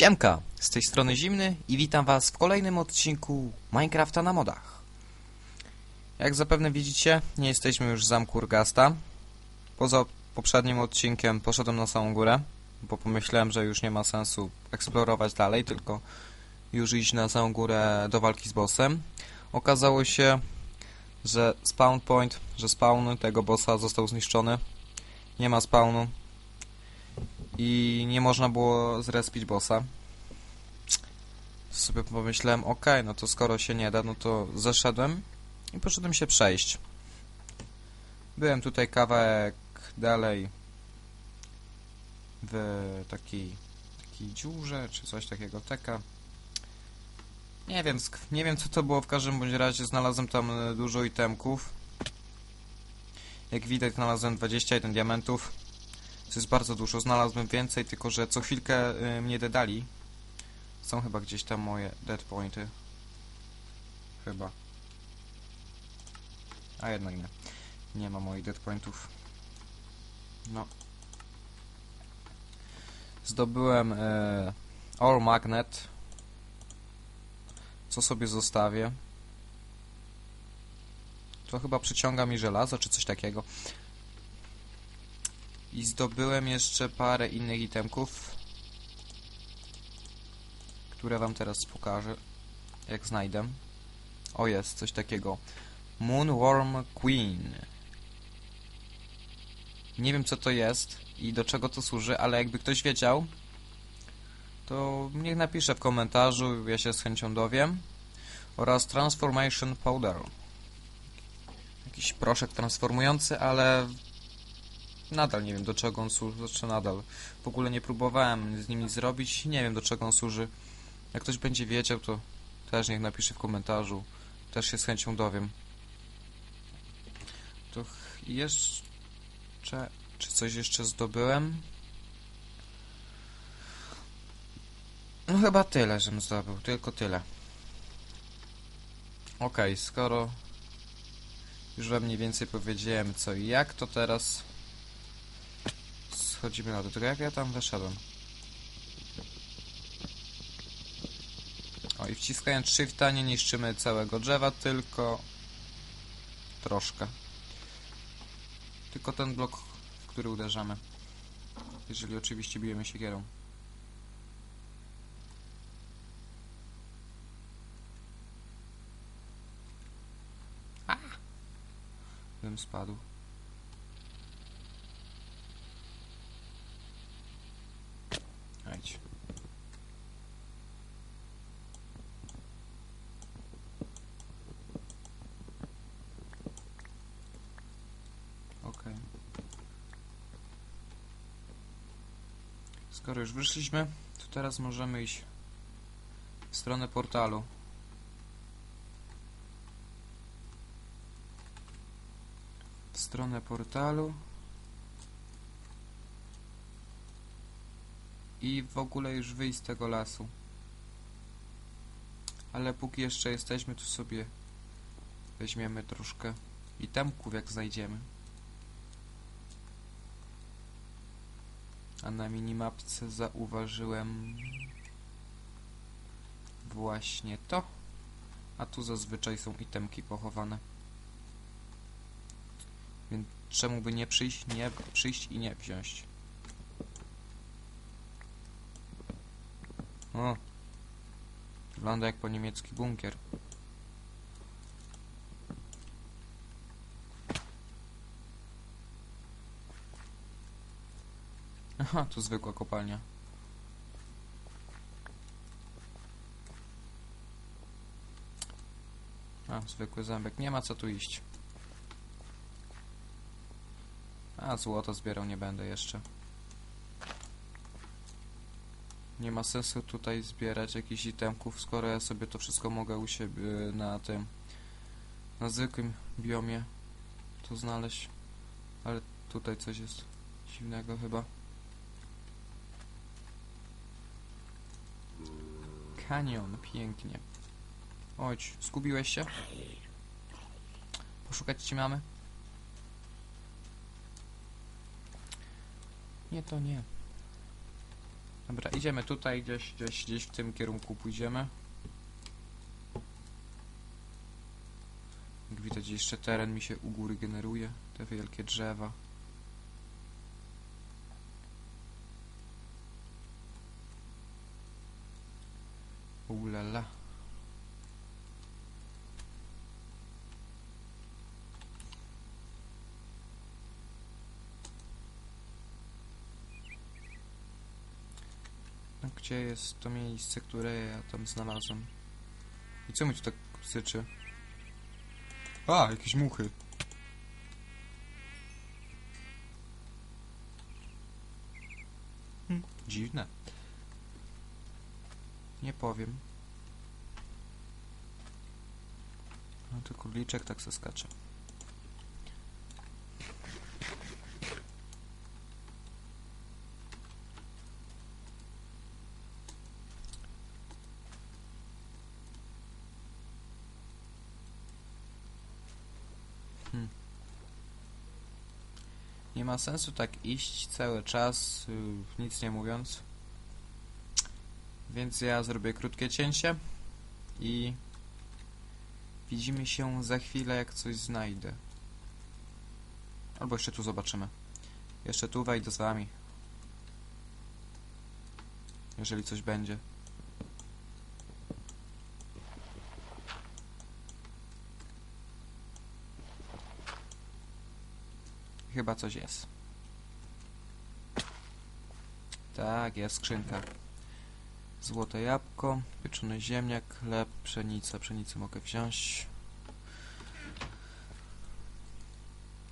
Siemka, z tej strony Zimny i witam was w kolejnym odcinku Minecrafta na modach. Jak zapewne widzicie, nie jesteśmy już w zamku Urgasta. Poza poprzednim odcinkiem poszedłem na samą górę, bo pomyślałem, że już nie ma sensu eksplorować dalej, tylko już iść na samą górę do walki z bossem. Okazało się, że spawn point, że spawn tego bossa został zniszczony. Nie ma spawnu, i nie można było zrespić bossa. Sobie pomyślałem, ok, no to skoro się nie da, no to zeszedłem i poszedłem się przejść. Byłem tutaj kawałek dalej w takiej, takiej dziurze, czy coś takiego, teka. Nie wiem, nie wiem co to było, w każdym bądź razie znalazłem tam e, dużo itemków. Jak widać znalazłem 21 diamentów. To jest bardzo dużo. Znalazłem więcej, tylko że co chwilkę y, mnie dedali. Są chyba gdzieś tam moje dead pointy. Chyba. A jednak nie. Nie ma moich dead pointów. No. Zdobyłem y, All Magnet. Co sobie zostawię? To chyba przyciąga mi żelazo, czy coś takiego. I zdobyłem jeszcze parę innych itemków, które wam teraz pokażę, jak znajdę. O, jest coś takiego. Moonworm Queen. Nie wiem co to jest i do czego to służy, ale jakby ktoś wiedział, to niech napisze w komentarzu, ja się z chęcią dowiem. Oraz Transformation Powder. Jakiś proszek transformujący, ale Nadal nie wiem do czego on służy, znaczy nadal. W ogóle nie próbowałem z nim nic zrobić, nie wiem do czego on służy. Jak ktoś będzie wiedział, to też niech napisze w komentarzu. Też się z chęcią dowiem. To jeszcze... Czy coś jeszcze zdobyłem? No chyba tyle, żem zdobył, tylko tyle. Okej, skoro już wam mniej więcej powiedziałem co i jak, to teraz schodzimy na dół. Tylko jak ja tam weszedłem? O i wciskając shifta nie niszczymy całego drzewa, tylko troszkę. Tylko ten blok, w który uderzamy. Jeżeli oczywiście bijemy siekierą. A! Bym spadł. Ajdź. Okej. Skoro już wyszliśmy, to teraz możemy iść w stronę portalu. W stronę portalu. i w ogóle już wyjść z tego lasu. Ale póki jeszcze jesteśmy, tu sobie weźmiemy troszkę itemków, jak znajdziemy. A na minimapce zauważyłem właśnie to. A tu zazwyczaj są itemki pochowane. Więc czemu by nie przyjść, nie przyjść i nie wziąć? O. Wygląda jak po niemiecki bunkier. Aha, tu zwykła kopalnia. A, zwykły zębek. Nie ma co tu iść. A, złoto zbierał nie będę jeszcze. Nie ma sensu tutaj zbierać jakichś itemków, skoro ja sobie to wszystko mogę u siebie na tym na zwykłym biomie to znaleźć. Ale tutaj coś jest dziwnego chyba. Kanion, pięknie. Chodź, zgubiłeś się? Poszukać ci mamy? Nie, to nie. Dobra, idziemy tutaj, gdzieś, gdzieś, gdzieś w tym kierunku pójdziemy. Jak widać, jeszcze teren mi się u góry generuje, te wielkie drzewa. Ulala. No, gdzie jest to miejsce, które ja tam znalazłem? I co mi tu tak syczy? A, jakieś muchy. Hm, dziwne. Nie powiem. No to króliczek tak se ma sensu tak iść cały czas, yy, nic nie mówiąc. Więc ja zrobię krótkie cięcie i widzimy się za chwilę, jak coś znajdę. Albo jeszcze tu zobaczymy. Jeszcze tu wejdę z wami. Jeżeli coś będzie. Chyba coś jest. Tak, jest skrzynka. Złote jabłko, pieczony ziemniak, chleb, pszenica. Pszenicę mogę wziąć.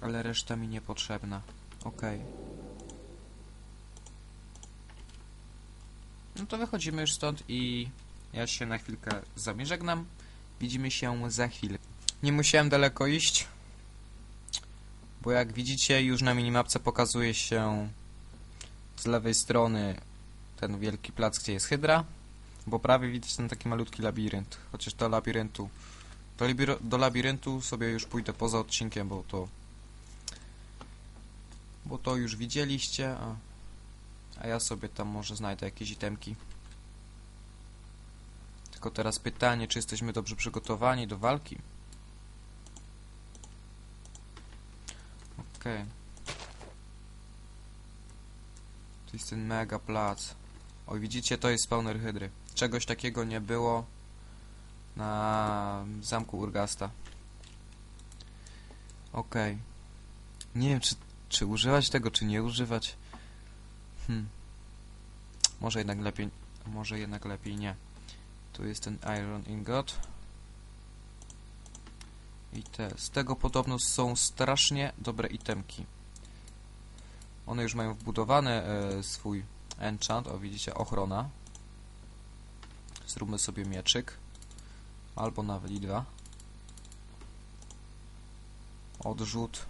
Ale reszta mi niepotrzebna. Okej. No to wychodzimy już stąd i ja się na chwilkę z. Widzimy się za chwilę. Nie musiałem daleko iść, bo jak widzicie już na minimapce pokazuje się z lewej strony ten wielki plac, gdzie jest hydra, bo prawie widać ten taki malutki labirynt, chociaż do labiryntu do, do labiryntu sobie już pójdę poza odcinkiem, bo to bo to już widzieliście, a, a ja sobie tam może znajdę jakieś itemki. Tylko teraz pytanie, czy jesteśmy dobrze przygotowani do walki? Okej. To jest ten mega plac. O, widzicie, to jest spawner hydry. Czegoś takiego nie było na zamku Urgasta. Okej. Nie wiem, czy, czy używać tego, czy nie używać. Hmm. Może jednak lepiej, może jednak lepiej nie. Tu jest ten Iron Ingot. I te. Z tego podobno są strasznie dobre itemki. One już mają wbudowany e, swój enchant. O, widzicie, ochrona. Zróbmy sobie mieczyk. Albo nawet i dwa. Odrzut.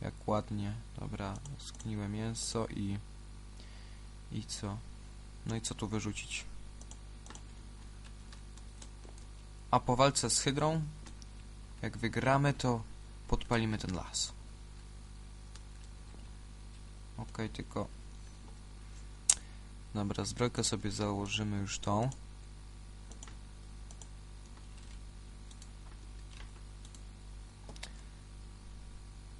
Jak ładnie. Dobra, zgniłe mięso i... I co? No i co tu wyrzucić? A po walce z Hydrą, jak wygramy, to podpalimy ten las. Okay, tylko... Dobra, zbrojkę sobie założymy już tą.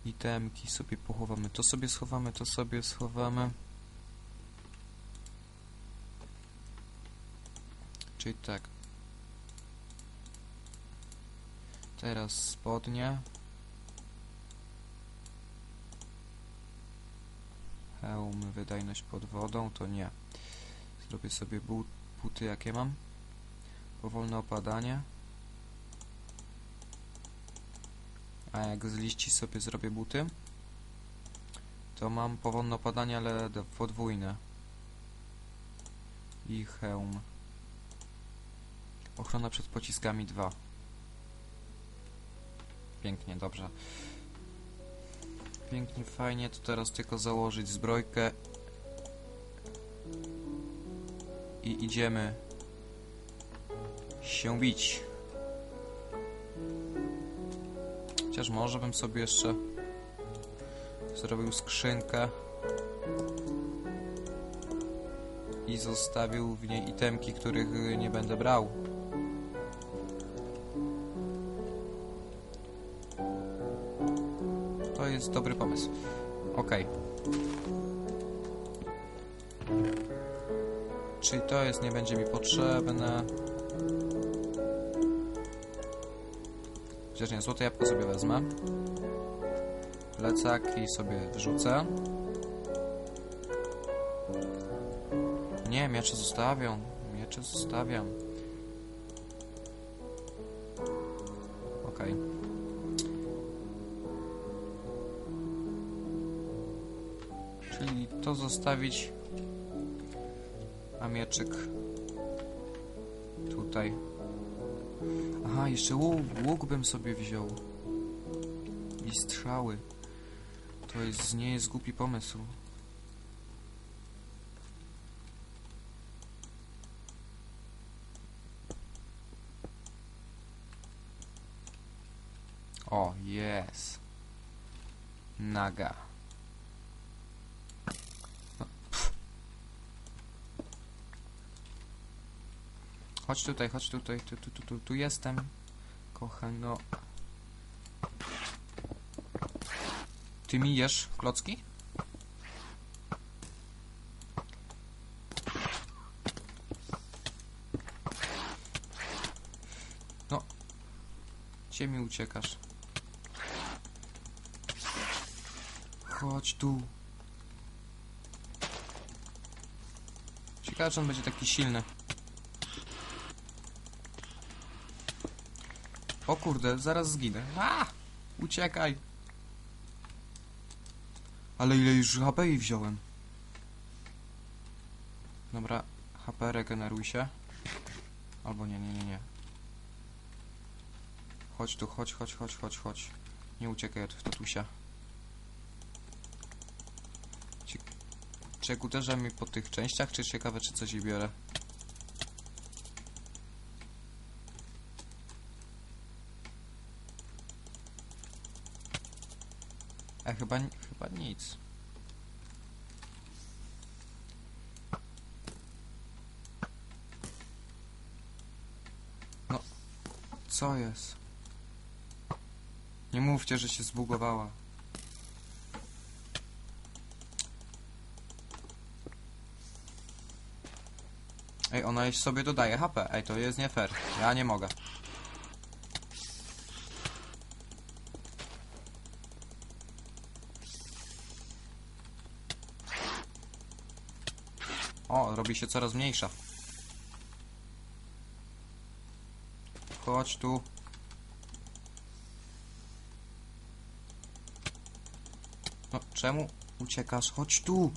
Itemki sobie pochowamy. To sobie schowamy, to sobie schowamy. Czyli tak. Teraz spodnie. Hełm, wydajność pod wodą, to nie. Zrobię sobie but, buty, jakie mam. Powolne opadanie. A jak z liści sobie zrobię buty, to mam powolne opadanie, ale podwójne. I hełm. Ochrona przed pociskami 2. Pięknie, dobrze. Pięknie, fajnie. To teraz tylko założyć zbrojkę. I idziemy się bić. Chociaż może bym sobie jeszcze zrobił skrzynkę. i zostawił w niej itemki, których nie będę brał. Jest dobry pomysł. Okej. Czyli to jest, nie będzie mi potrzebne. Chociaż nie, złote jabłko sobie wezmę. Plecaki sobie wrzucę. Nie, miecze zostawiam. Miecze zostawiam. Okej. Czyli to zostawić. A mieczyk tutaj. Aha, jeszcze łuk, łuk bym sobie wziął. I strzały. To jest, nie jest głupi pomysł. O, jest. Naga. Chodź tutaj, chodź tutaj, tu, tu, tu, tu, tu jestem. Kochano. Ty mi jesz klocki? No. Gdzie mi uciekasz? Chodź tu. Ciekawe, czy on będzie taki silny. O kurde, zaraz zginę. A! Uciekaj! Ale ile już HP jej wziąłem? Dobra, HP regeneruj się. Albo nie, nie, nie, nie. Chodź tu, chodź, chodź, chodź, chodź, chodź. Nie uciekaj od tatusia. Cie czy jak uderza mi po tych częściach, czy ciekawe, czy coś jej biorę? E, chyba, chyba nic. No, co jest? Nie mówcie, że się zbugowała. Ej, ona sobie dodaje HP. Ej, to jest nie fair. Ja nie mogę. O, robi się coraz mniejsza. Chodź tu. No, czemu uciekasz? Chodź tu.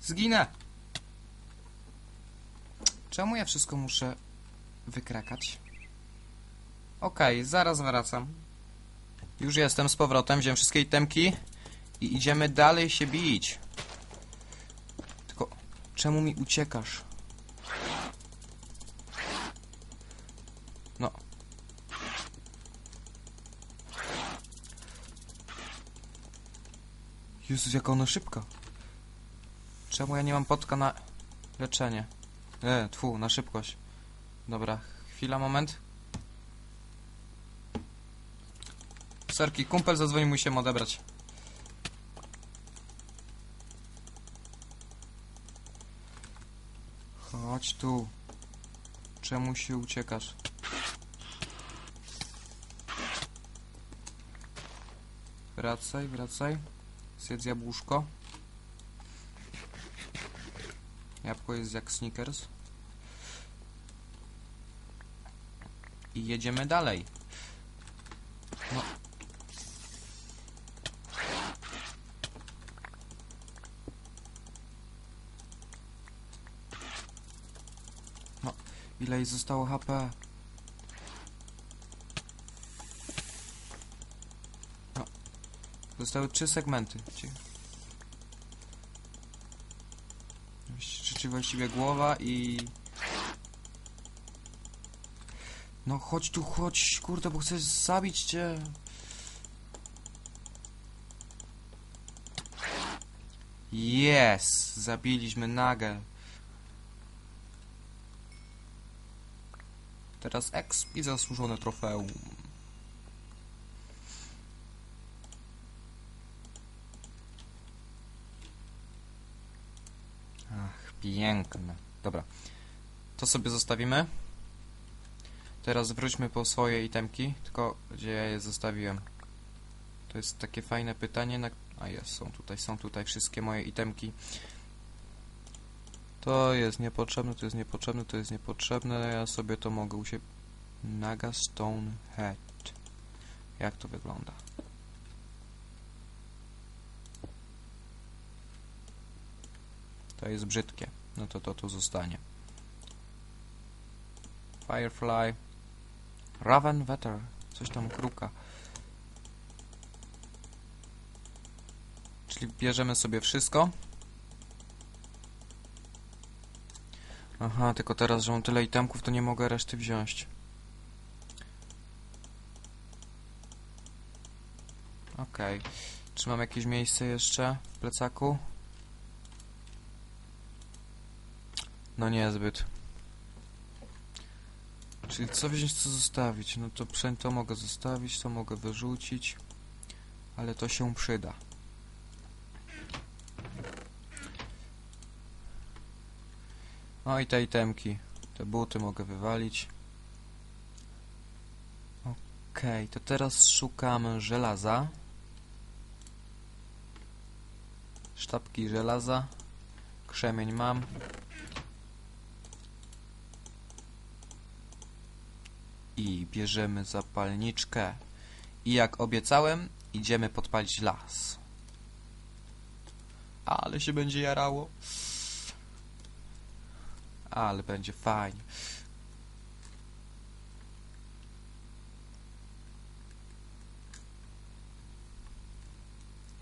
Zginę! Czemu ja wszystko muszę wykrakać? Okej, zaraz wracam. Już jestem z powrotem, wziąłem wszystkie itemki i idziemy dalej się bić. Tylko, czemu mi uciekasz? No. Jezus, jaka ona szybka. Czemu ja nie mam potka na leczenie? E, tfu, na szybkość. Dobra, chwila, moment. Serki, kumpel zadzwonił, musimy odebrać. Chodź tu. Czemu się uciekasz? Wracaj, wracaj. Zjedz jabłuszko. Jabłko jest jak Snickers. I jedziemy dalej. No. No, jej zostało HP? No. Zostały trzy segmenty. Czy, właściwie głowa i... No chodź tu, chodź, kurde, bo chcę zabić cię. Jest! Zabiliśmy nagę. Teraz exp i zasłużone trofeum. Ach, piękne. Dobra. To sobie zostawimy. Teraz wróćmy po swoje itemki, tylko gdzie ja je zostawiłem? To jest takie fajne pytanie, na... A jest, są tutaj, są tutaj wszystkie moje itemki. To jest niepotrzebne, to jest niepotrzebne, to jest niepotrzebne, ja sobie to mogę u siebie... Naga Stone Head. Jak to wygląda? To jest brzydkie. No to to tu zostanie. Firefly. Raven Vetter. Coś tam kruka. Czyli bierzemy sobie wszystko. Aha, tylko teraz, że mam tyle itemków, to nie mogę reszty wziąć. Okej. Czy mam jakieś miejsce jeszcze w plecaku? No niezbyt. Czyli co wziąć, co zostawić? No to przęd to mogę zostawić, to mogę wyrzucić. Ale to się przyda. No i te itemki. Te buty mogę wywalić. Okej, to teraz szukamy żelaza. Sztabki żelaza. Krzemień mam. I bierzemy zapalniczkę. I jak obiecałem, idziemy podpalić las. Ale się będzie jarało. Ale będzie fajnie.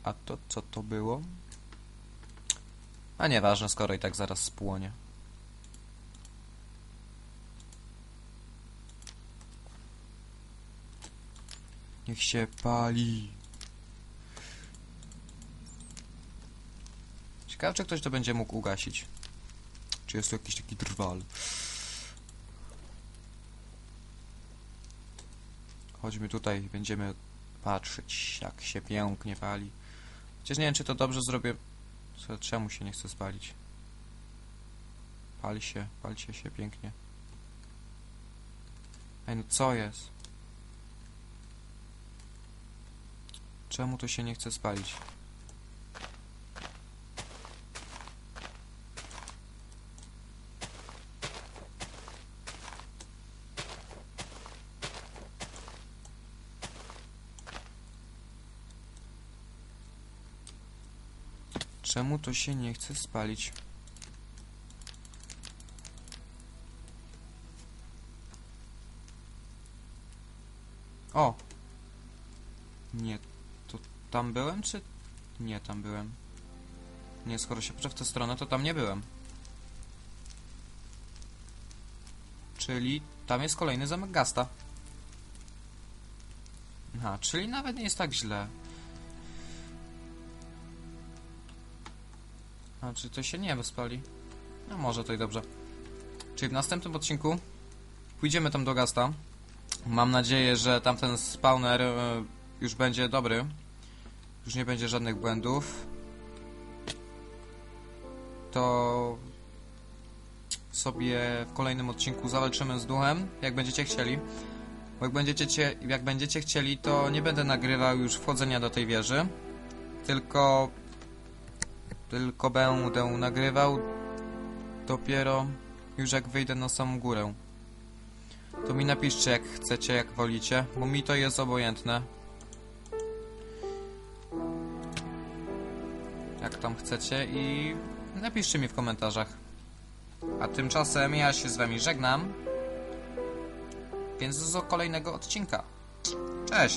A to co to było? A nieważne, skoro i tak zaraz spłonie. Niech się pali. Ciekawe, czy ktoś to będzie mógł ugasić. Czy jest to jakiś taki drwal. Chodźmy tutaj, będziemy patrzeć, jak się pięknie pali. Chociaż nie wiem, czy to dobrze zrobię. Czemu się nie chce spalić? Pali się, palcie się pięknie. Ej, no co jest? Czemu to się nie chce spalić? Czemu to się nie chce spalić? O! Nie, to tam byłem, czy... Nie, tam byłem. Nie, skoro się patrzę w tę stronę, to tam nie byłem. Czyli tam jest kolejny zamek Gasta. Aha, czyli nawet nie jest tak źle. A czy to się nie spali? No może to i dobrze. Czyli w następnym odcinku pójdziemy tam do Gasta. Mam nadzieję, że tamten spawner e, już będzie dobry. Już nie będzie żadnych błędów. To sobie w kolejnym odcinku zawalczymy z duchem, jak będziecie chcieli. Bo jak będziecie, cie, jak będziecie chcieli, to nie będę nagrywał już wchodzenia do tej wieży. Tylko tylko będę nagrywał dopiero już jak wyjdę na samą górę. To mi napiszcie jak chcecie, jak wolicie, bo mi to jest obojętne. Jak tam chcecie i napiszcie mi w komentarzach. A tymczasem ja się z wami żegnam. Więc do kolejnego odcinka. Cześć!